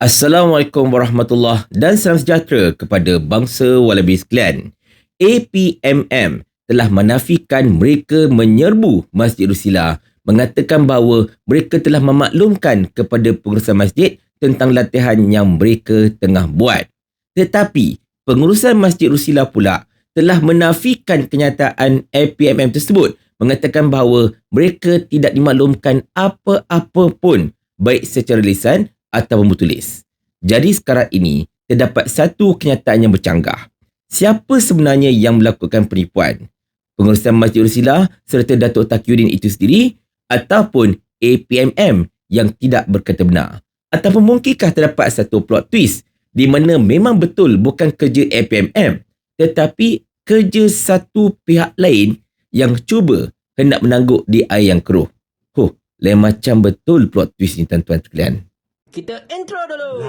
Assalamualaikum warahmatullahi dan salam sejahtera kepada bangsa Wallaby sekalian. APMM telah menafikan mereka menyerbu Masjid Rusila mengatakan bahawa mereka telah memaklumkan kepada pengurusan masjid tentang latihan yang mereka tengah buat. Tetapi pengurusan Masjid Rusila pula telah menafikan kenyataan APMM tersebut mengatakan bahawa mereka tidak dimaklumkan apa-apa pun baik secara lisan atau bertulis. Jadi sekarang ini, terdapat satu kenyataan yang bercanggah. Siapa sebenarnya yang melakukan penipuan? Pengurusan Masjid Ursila serta Datuk Taqiyuddin itu sendiri ataupun APMM yang tidak berkata benar? Ataupun mungkinkah terdapat satu plot twist di mana memang betul bukan kerja APMM tetapi kerja satu pihak lain yang cuba hendak menangguk di air yang keruh? Huh, lain macam betul plot twist ni tuan-tuan sekalian. Kita intro dulu.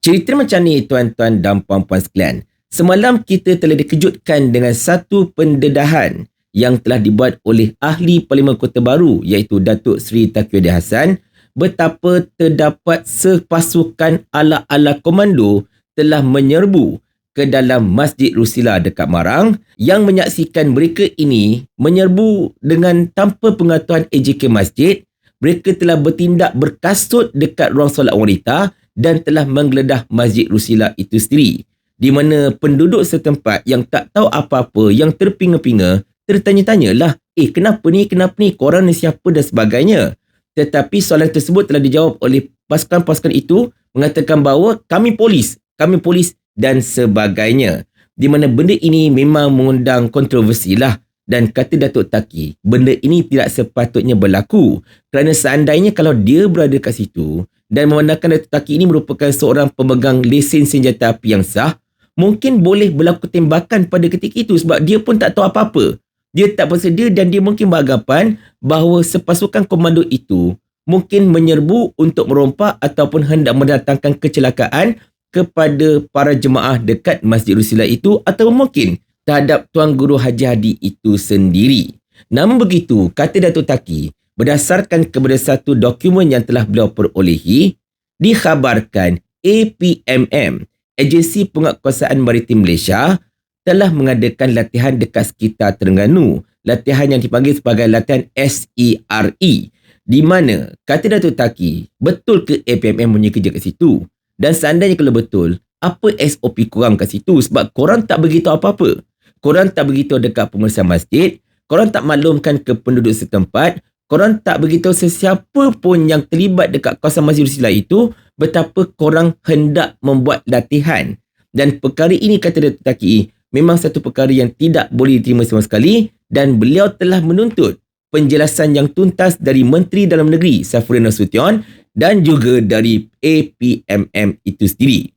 Cerita macam ni tuan-tuan dan puan-puan sekalian. Semalam kita telah dikejutkan dengan satu pendedahan yang telah dibuat oleh ahli Parlimen Kota Baru iaitu Datuk Seri Taqiyuddin Hassan betapa terdapat sepasukan ala-ala komando telah menyerbu ke dalam Masjid Rusila dekat Marang yang menyaksikan mereka ini menyerbu dengan tanpa pengetahuan AJK Masjid. Mereka telah bertindak berkasut dekat ruang solat wanita dan telah menggeledah Masjid Rusila itu sendiri. Di mana penduduk setempat yang tak tahu apa-apa, yang terpinga-pinga, tertanya-tanyalah, eh kenapa ni, kenapa ni, korang ni siapa dan sebagainya. Tetapi soalan tersebut telah dijawab oleh pasukan-pasukan itu mengatakan bahawa kami polis, kami polis dan sebagainya. Di mana benda ini memang mengundang kontroversi lah. Dan kata Datuk Taki, benda ini tidak sepatutnya berlaku. Kerana seandainya kalau dia berada kat situ dan memandangkan Datuk Taki ini merupakan seorang pemegang lesen senjata api yang sah, mungkin boleh berlaku tembakan pada ketika itu sebab dia pun tak tahu apa-apa. Dia tak bersedia dan dia mungkin beranggapan bahawa sepasukan komando itu mungkin menyerbu untuk merompak ataupun hendak mendatangkan kecelakaan kepada para jemaah dekat Masjid Rusila itu atau mungkin terhadap Tuan Guru Haji Hadi itu sendiri. Namun begitu, kata Datuk Taki, berdasarkan kepada satu dokumen yang telah beliau perolehi, dikhabarkan APMM, Agensi Penguatkuasaan Maritim Malaysia, telah mengadakan latihan dekat sekitar Terengganu. Latihan yang dipanggil sebagai latihan SERE. Di mana, kata Datuk Taki, betul ke APMM punya kerja kat situ? Dan seandainya kalau betul, apa SOP korang kat situ? Sebab korang tak begitu apa-apa. Korang tak begitu dekat pengurusan masjid. Korang tak maklumkan ke penduduk setempat. Korang tak begitu sesiapa pun yang terlibat dekat kawasan Masjid Sila itu betapa korang hendak membuat latihan. Dan perkara ini kata Datuk Taki memang satu perkara yang tidak boleh diterima sama sekali dan beliau telah menuntut penjelasan yang tuntas dari Menteri Dalam Negeri Safrina Nasution dan juga dari APMM itu sendiri.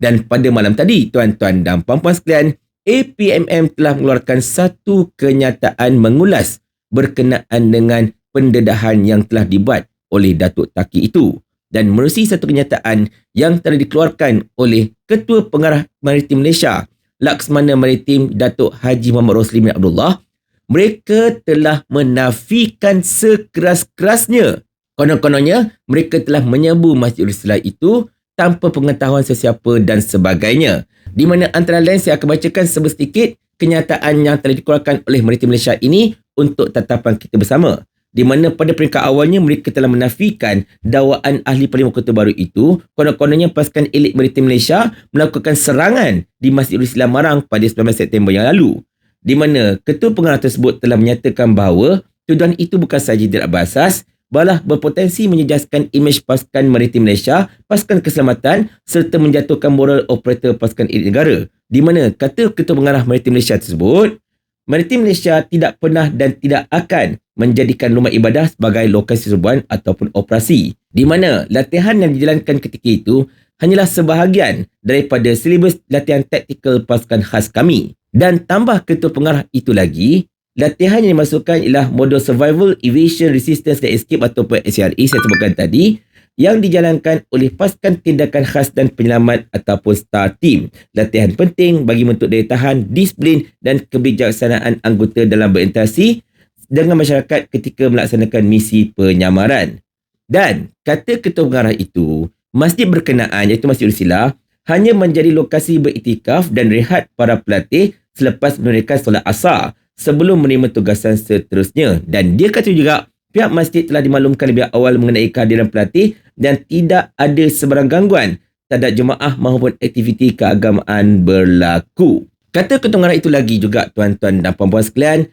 Dan pada malam tadi, tuan-tuan dan puan-puan sekalian, APMM telah mengeluarkan satu kenyataan mengulas berkenaan dengan pendedahan yang telah dibuat oleh Datuk Taki itu dan menerusi satu kenyataan yang telah dikeluarkan oleh Ketua Pengarah Maritim Malaysia Laksmana Maritim Datuk Haji Muhammad Rosli bin Abdullah mereka telah menafikan sekeras-kerasnya Konon-kononnya, mereka telah menyerbu Masjid Islam itu tanpa pengetahuan sesiapa dan sebagainya. Di mana antara lain saya akan bacakan sedikit kenyataan yang telah dikeluarkan oleh Maritim Malaysia ini untuk tatapan kita bersama. Di mana pada peringkat awalnya mereka telah menafikan dakwaan ahli Parlimen Kota Baru itu konon-kononnya pasukan elit Maritim Malaysia melakukan serangan di Masjid Islam Marang pada 19 September yang lalu. Di mana ketua pengarah tersebut telah menyatakan bahawa tuduhan itu bukan sahaja tidak berasas balah berpotensi menyejaskan imej pasukan maritim Malaysia, pasukan keselamatan serta menjatuhkan moral operator pasukan elit negara. Di mana kata Ketua Pengarah Maritim Malaysia tersebut, Maritim Malaysia tidak pernah dan tidak akan menjadikan rumah ibadah sebagai lokasi serbuan ataupun operasi. Di mana latihan yang dijalankan ketika itu hanyalah sebahagian daripada silibus latihan taktikal pasukan khas kami. Dan tambah Ketua Pengarah itu lagi, Latihan yang dimasukkan ialah modul Survival, Evasion, Resistance dan Escape ataupun SRE saya sebutkan tadi yang dijalankan oleh pasukan tindakan khas dan penyelamat ataupun STAR Team. Latihan penting bagi bentuk daya tahan, disiplin dan kebijaksanaan anggota dalam berinteraksi dengan masyarakat ketika melaksanakan misi penyamaran. Dan kata ketua pengarah itu, masjid berkenaan iaitu Masjid Ursila hanya menjadi lokasi beriktikaf dan rehat para pelatih selepas menunaikan solat asar sebelum menerima tugasan seterusnya. Dan dia kata juga pihak masjid telah dimaklumkan lebih awal mengenai kehadiran pelatih dan tidak ada sebarang gangguan terhadap jemaah maupun aktiviti keagamaan berlaku. Kata ketua itu lagi juga tuan-tuan dan puan-puan sekalian,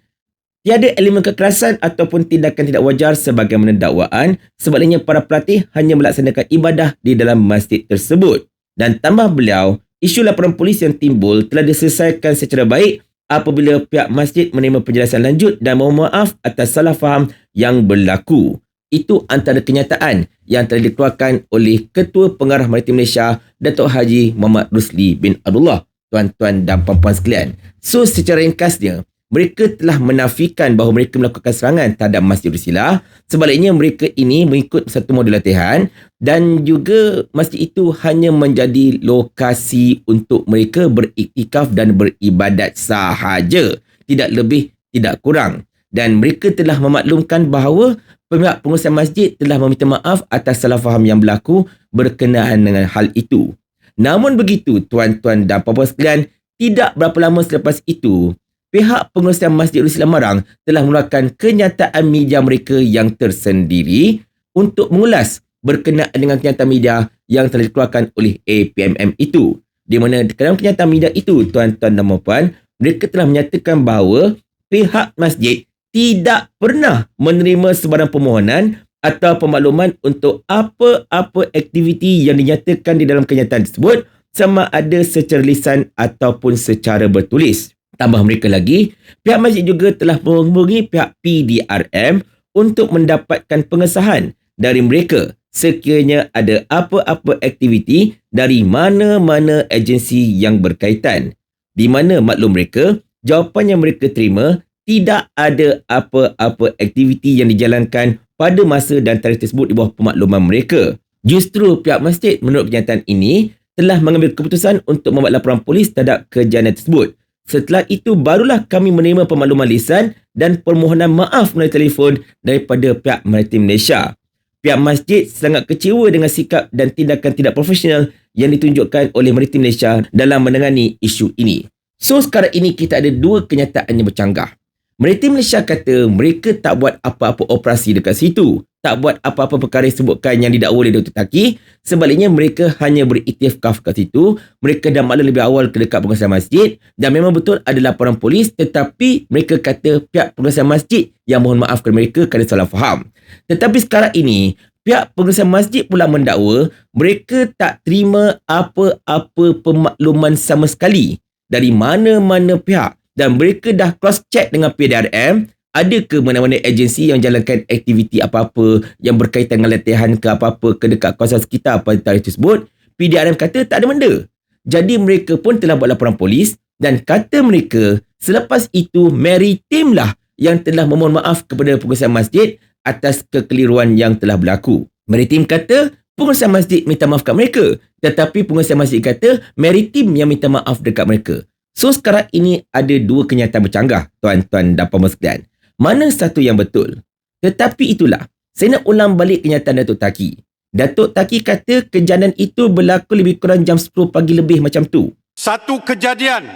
tiada elemen kekerasan ataupun tindakan tidak wajar sebagaimana dakwaan, sebaliknya para pelatih hanya melaksanakan ibadah di dalam masjid tersebut. Dan tambah beliau, isu laporan polis yang timbul telah diselesaikan secara baik apabila pihak masjid menerima penjelasan lanjut dan mohon maaf atas salah faham yang berlaku. Itu antara kenyataan yang telah dikeluarkan oleh Ketua Pengarah Maritim Malaysia, Datuk Haji Muhammad Rusli bin Abdullah tuan-tuan dan puan-puan sekalian. So secara ringkasnya, mereka telah menafikan bahawa mereka melakukan serangan terhadap Masjid Bersila. Sebaliknya mereka ini mengikut satu model latihan dan juga masjid itu hanya menjadi lokasi untuk mereka beriktikaf dan beribadat sahaja. Tidak lebih, tidak kurang. Dan mereka telah memaklumkan bahawa pihak pengurusan masjid telah meminta maaf atas salah faham yang berlaku berkenaan dengan hal itu. Namun begitu, tuan-tuan dan puan-puan sekalian, tidak berapa lama selepas itu, pihak pengurusan Masjid Islam Marang telah mengeluarkan kenyataan media mereka yang tersendiri untuk mengulas berkenaan dengan kenyataan media yang telah dikeluarkan oleh APMM itu. Di mana dalam kenyataan media itu, tuan-tuan dan puan mereka telah menyatakan bahawa pihak masjid tidak pernah menerima sebarang permohonan atau pemakluman untuk apa-apa aktiviti yang dinyatakan di dalam kenyataan tersebut sama ada secara lisan ataupun secara bertulis. Tambah mereka lagi, pihak masjid juga telah menghubungi pihak PDRM untuk mendapatkan pengesahan dari mereka sekiranya ada apa-apa aktiviti dari mana-mana agensi yang berkaitan. Di mana maklum mereka, jawapan yang mereka terima tidak ada apa-apa aktiviti yang dijalankan pada masa dan tarikh tersebut di bawah pemakluman mereka. Justru pihak masjid menurut kenyataan ini telah mengambil keputusan untuk membuat laporan polis terhadap kejadian tersebut. Setelah itu barulah kami menerima pemakluman lisan dan permohonan maaf melalui telefon daripada pihak Maritim Malaysia. Pihak masjid sangat kecewa dengan sikap dan tindakan tidak profesional yang ditunjukkan oleh Maritim Malaysia dalam menangani isu ini. So sekarang ini kita ada dua kenyataan yang bercanggah. Maritim Malaysia kata mereka tak buat apa-apa operasi dekat situ. Tak buat apa-apa perkara disebutkan yang didakwa oleh Dr. Taki. Sebaliknya mereka hanya beriktifkaf kat situ. Mereka dah maklum lebih awal ke dekat pengurusan masjid. Dan memang betul ada laporan polis. Tetapi mereka kata pihak pengurusan masjid yang mohon maaf kepada mereka kerana salah faham. Tetapi sekarang ini pihak pengurusan masjid pula mendakwa mereka tak terima apa-apa pemakluman sama sekali dari mana-mana pihak dan mereka dah cross check dengan PDRM ada ke mana-mana agensi yang jalankan aktiviti apa-apa yang berkaitan dengan latihan ke apa-apa ke dekat kawasan sekitar pada tarikh tersebut PDRM kata tak ada benda jadi mereka pun telah buat laporan polis dan kata mereka selepas itu Mary Tim lah yang telah memohon maaf kepada pengurusan masjid atas kekeliruan yang telah berlaku. Mary Tim kata pengurusan masjid minta maaf kat mereka tetapi pengurusan masjid kata Mary Tim yang minta maaf dekat mereka. So sekarang ini ada dua kenyataan bercanggah tuan-tuan dan puan sekalian. Mana satu yang betul? Tetapi itulah, saya nak ulang balik kenyataan Datuk Taki. Datuk Taki kata kejadian itu berlaku lebih kurang jam 10 pagi lebih macam tu. Satu kejadian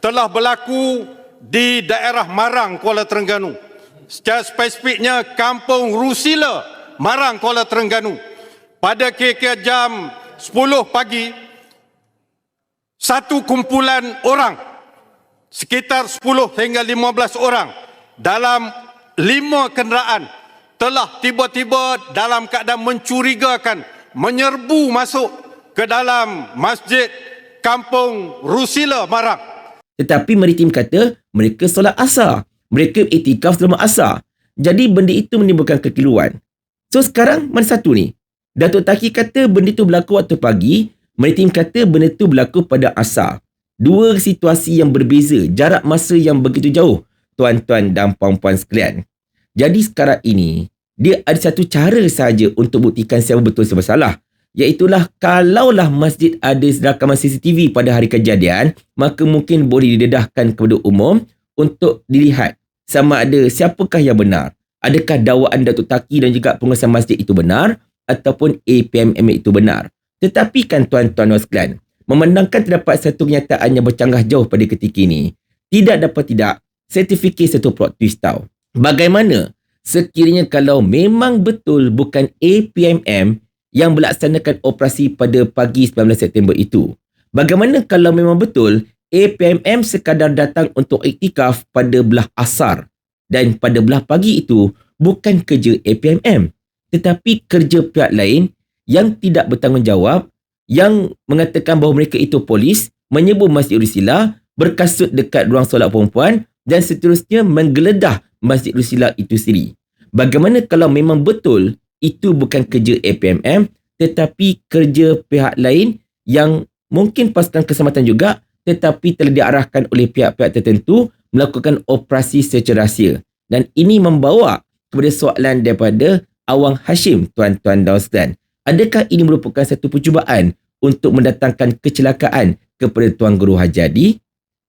telah berlaku di daerah Marang, Kuala Terengganu. Secara spesifiknya Kampung Rusila, Marang, Kuala Terengganu. Pada kira-kira jam 10 pagi, satu kumpulan orang sekitar 10 hingga 15 orang dalam lima kenderaan telah tiba-tiba dalam keadaan mencurigakan menyerbu masuk ke dalam masjid kampung Rusila Marang. Tetapi Maritim kata mereka solat asar. Mereka itikaf selama asar. Jadi benda itu menimbulkan kekiluan. So sekarang mana satu ni? Datuk Taki kata benda itu berlaku waktu pagi Maritim kata benda itu berlaku pada asar. Dua situasi yang berbeza, jarak masa yang begitu jauh, tuan-tuan dan puan-puan sekalian. Jadi sekarang ini, dia ada satu cara sahaja untuk buktikan siapa betul siapa salah. Iaitulah kalaulah masjid ada rakaman CCTV pada hari kejadian, maka mungkin boleh didedahkan kepada umum untuk dilihat sama ada siapakah yang benar. Adakah dakwaan Datuk Taki dan juga pengurusan masjid itu benar ataupun APMM itu benar. Tetapi kan tuan-tuan dan memandangkan terdapat satu kenyataan yang bercanggah jauh pada ketika ini, tidak dapat tidak, sertifikat satu plot twist tau. Bagaimana sekiranya kalau memang betul bukan APMM yang melaksanakan operasi pada pagi 19 September itu? Bagaimana kalau memang betul APMM sekadar datang untuk iktikaf pada belah asar dan pada belah pagi itu bukan kerja APMM tetapi kerja pihak lain yang tidak bertanggungjawab yang mengatakan bahawa mereka itu polis menyebut Masjid Rusila berkasut dekat ruang solat perempuan dan seterusnya menggeledah Masjid Rusila itu sendiri. Bagaimana kalau memang betul itu bukan kerja APMM tetapi kerja pihak lain yang mungkin pasukan keselamatan juga tetapi telah diarahkan oleh pihak-pihak tertentu melakukan operasi secara rahsia. Dan ini membawa kepada soalan daripada Awang Hashim, tuan-tuan dan. Adakah ini merupakan satu percubaan untuk mendatangkan kecelakaan kepada Tuan Guru Hajadi?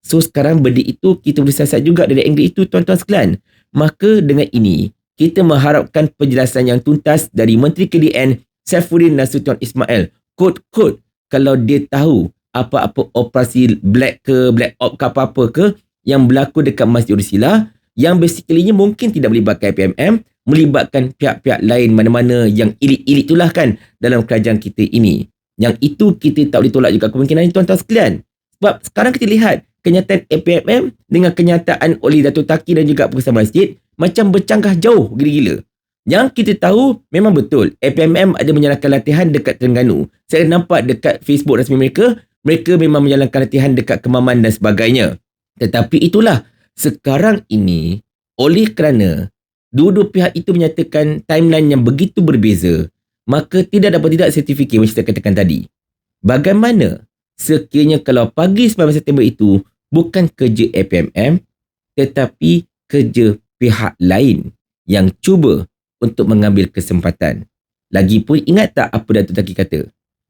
So sekarang benda itu kita boleh siasat juga dari angle itu tuan-tuan sekalian. Maka dengan ini, kita mengharapkan penjelasan yang tuntas dari Menteri KDN Saifuddin Nasution Ismail. Kod-kod kalau dia tahu apa-apa operasi black ke black op ke apa-apa ke yang berlaku dekat Masjid Ursila yang basically mungkin tidak melibatkan PMM melibatkan pihak-pihak lain mana-mana yang ilit-ilit itulah kan dalam kerajaan kita ini. Yang itu kita tak boleh tolak juga kemungkinan tuan-tuan sekalian. Sebab sekarang kita lihat kenyataan APMM dengan kenyataan oleh Datuk Taki dan juga pengusaha masjid macam bercanggah jauh gila-gila. Yang kita tahu memang betul APMM ada menjalankan latihan dekat Terengganu. Saya nampak dekat Facebook rasmi mereka mereka memang menjalankan latihan dekat Kemaman dan sebagainya. Tetapi itulah, sekarang ini, oleh kerana dua-dua pihak itu menyatakan timeline yang begitu berbeza, maka tidak dapat tidak sertifikat macam saya katakan tadi. Bagaimana sekiranya kalau pagi 19 September itu bukan kerja APMM, tetapi kerja pihak lain yang cuba untuk mengambil kesempatan. Lagipun ingat tak apa Datuk Taki kata?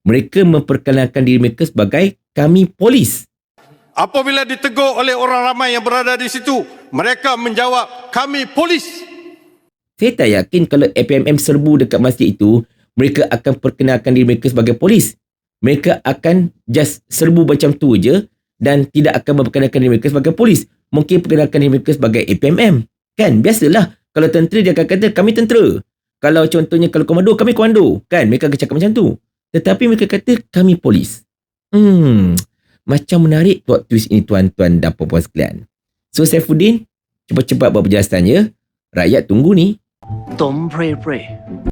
mereka memperkenalkan diri mereka sebagai kami polis. Apabila ditegur oleh orang ramai yang berada di situ, mereka menjawab kami polis. Saya tak yakin kalau APMM serbu dekat masjid itu, mereka akan perkenalkan diri mereka sebagai polis. Mereka akan just serbu macam tu je dan tidak akan memperkenalkan diri mereka sebagai polis. Mungkin perkenalkan diri mereka sebagai APMM. Kan, biasalah. Kalau tentera dia akan kata kami tentera. Kalau contohnya kalau komando, kami komando. Kan, mereka akan cakap macam tu. Tetapi mereka kata kami polis. Hmm, macam menarik plot twist ini tuan-tuan dan puan-puan sekalian. So Saifuddin, cepat-cepat buat penjelasannya. Rakyat tunggu ni. Don't pray, pray.